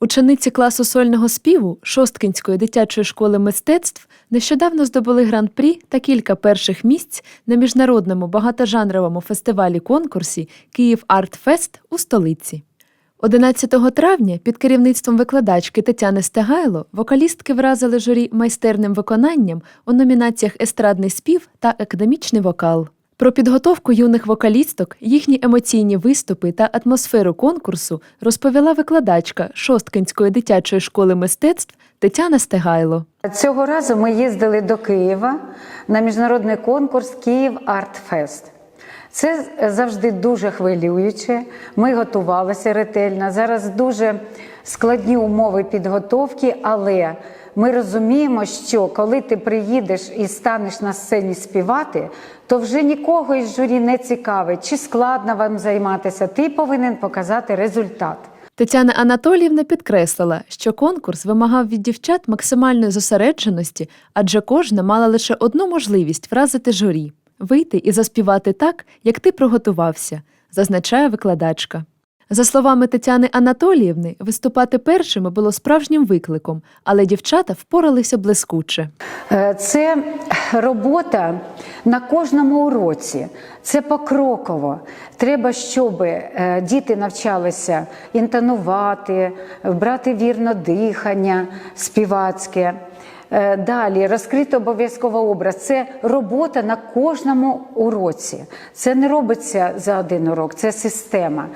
Учениці класу сольного співу Шосткинської дитячої школи мистецтв нещодавно здобули гран-прі та кілька перших місць на міжнародному багатожанровому фестивалі-конкурсі Київ Артфест у столиці. 11 травня під керівництвом викладачки Тетяни Стегайло вокалістки вразили журі майстерним виконанням у номінаціях Естрадний спів та академічний вокал. Про підготовку юних вокалісток, їхні емоційні виступи та атмосферу конкурсу розповіла викладачка Шосткинської дитячої школи мистецтв Тетяна Стегайло. Цього разу ми їздили до Києва на міжнародний конкурс Київ Артфест. Це завжди дуже хвилююче. Ми готувалися ретельно. Зараз дуже складні умови підготовки, але ми розуміємо, що коли ти приїдеш і станеш на сцені співати, то вже нікого із журі не цікавить, чи складно вам займатися. Ти повинен показати результат. Тетяна Анатоліївна підкреслила, що конкурс вимагав від дівчат максимальної зосередженості, адже кожна мала лише одну можливість вразити журі вийти і заспівати так, як ти приготувався, зазначає викладачка. За словами Тетяни Анатоліївни, виступати першими було справжнім викликом, але дівчата впоралися блискуче. Е, Це робота на кожному уроці, це покроково. Треба, щоб е, діти навчалися інтонувати, брати вірно дихання співацьке. Е, Далі розкрити обов'язково образ. Це робота на кожному уроці. Це не робиться за один урок, це система.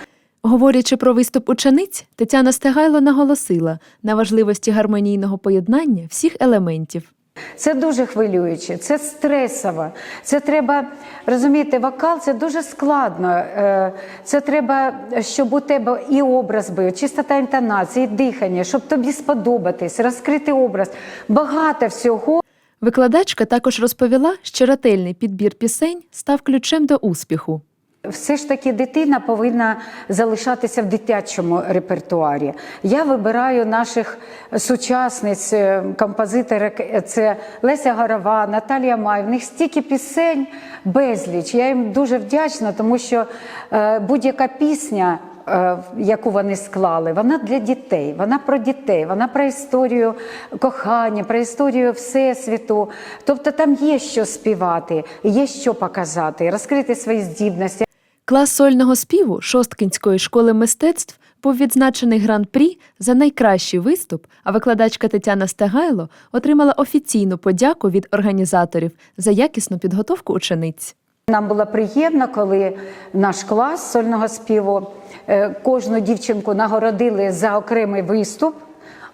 Говорячи про виступ учениць, Тетяна Стегайло наголосила на важливості гармонійного поєднання всіх елементів. Це дуже хвилююче, це стресово. Це треба розумієте, вокал це дуже складно. Е, Це треба, щоб у тебе і образ був, чистота інтонації, дихання, щоб тобі сподобатись, розкрити образ. Багато всього. Викладачка також розповіла, що ретельний підбір пісень став ключем до успіху. Все ж таки дитина повинна залишатися в дитячому репертуарі. Я вибираю наших сучасниць, е, композиторок. Це Леся Горова, Наталія Май. В них стільки пісень безліч. Я їм дуже вдячна, тому що е, будь-яка пісня. е, Яку вони склали, вона для дітей, вона про дітей, вона про історію кохання, про історію всесвіту. Тобто там є що співати, є що показати, розкрити свої здібності. Клас сольного співу Шосткинської школи мистецтв був відзначений гран-прі за найкращий виступ, а викладачка Тетяна Стегайло отримала офіційну подяку від організаторів за якісну підготовку учениць. Нам було приємно, коли наш клас сольного співу е, кожну дівчинку нагородили за окремий виступ,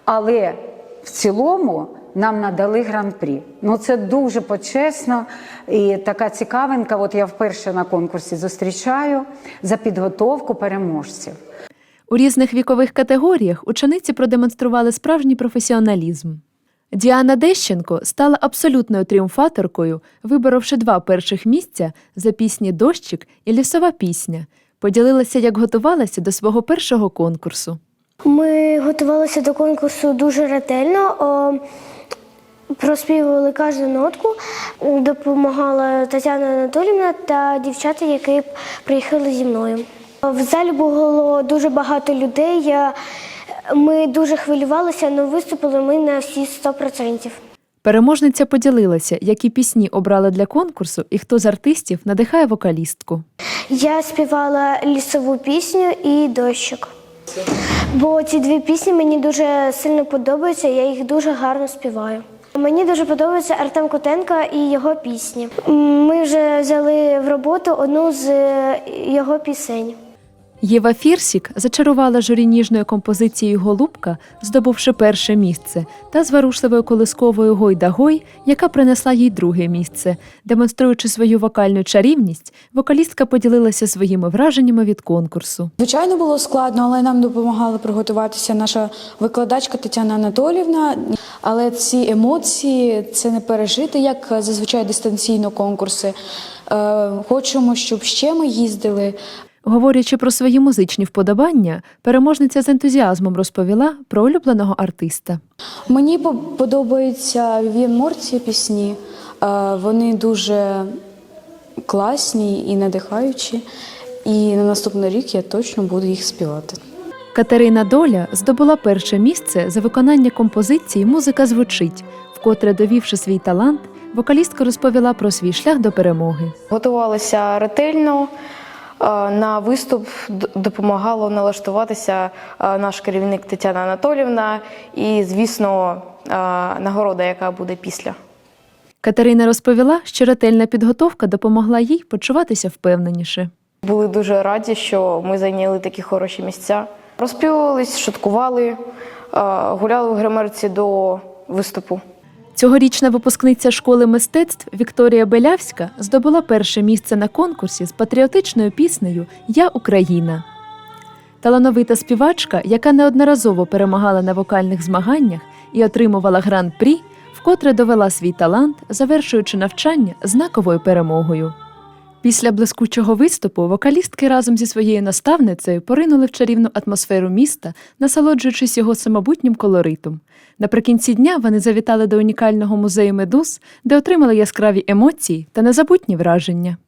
але в цілому нам надали гран-прі. Ну це дуже почесно і така цікавинка. От я вперше на конкурсі зустрічаю за підготовку переможців. У різних вікових категоріях учениці продемонстрували справжній професіоналізм. Діана Дещенко стала абсолютною тріумфаторкою, виборовши два перших місця за пісні Дощик і Лісова пісня. Поділилася, як готувалася до свого першого конкурсу. Ми готувалися до конкурсу дуже ретельно. О, проспівували кожну нотку. Допомагала Тетяна Анатолівна та дівчата, які приїхали зі мною. В залі було дуже багато людей. Ми дуже хвилювалися, але виступили ми на всі 100%. Переможниця поділилася, які пісні обрали для конкурсу і хто з артистів надихає вокалістку. Я співала лісову пісню і дощик. Бо ці дві пісні мені дуже сильно подобаються, я їх дуже гарно співаю. Мені дуже подобається Артем Котенко і його пісні. Ми вже взяли в роботу одну з е, його пісень. Єва Фірсік зачарувала журі ніжною композицією Голубка, здобувши перше місце, та зворушливою колисковою Гойда-Гой, яка принесла їй друге місце. Демонструючи свою вокальну чарівність, вокалістка поділилася своїми враженнями від конкурсу. Звичайно, було складно, але нам допомагала приготуватися наша викладачка Тетяна Анатолівна. Але ці емоції це не пережити, як зазвичай дистанційно конкурси. Е, Хочемо, щоб ще ми їздили. Говорячи про свої музичні вподобання, переможниця з ентузіазмом розповіла про улюбленого артиста. Мені подобаються Вів'єн Морці пісні. Е, Вони дуже класні і надихаючі. І на наступний рік я точно буду їх співати. Катерина Доля здобула перше місце за виконання композиції Музика звучить, вкотре довівши свій талант, вокалістка розповіла про свій шлях до перемоги. Готувалися ретельно. Е, На виступ допомагало налаштуватися е, наш керівник Тетяна Анатолівна і, звісно, е, нагорода, яка буде після. Катерина розповіла, що ретельна підготовка допомогла їй почуватися впевненіше. Були дуже раді, що ми зайняли такі хороші місця. Розпівувались, шуткували, гуляли в гримерці до виступу. Цьогорічна випускниця школи мистецтв Вікторія Белявська здобула перше місце на конкурсі з патріотичною піснею Я Україна. Талановита співачка, яка неодноразово перемагала на вокальних змаганнях і отримувала гран-прі, вкотре довела свій талант, завершуючи навчання знаковою перемогою. Після блискучого виступу вокалістки разом зі своєю наставницею поринули в чарівну атмосферу міста, насолоджуючись його самобутнім колоритом. Наприкінці дня вони завітали до унікального музею медуз, де отримали яскраві емоції та незабутні враження.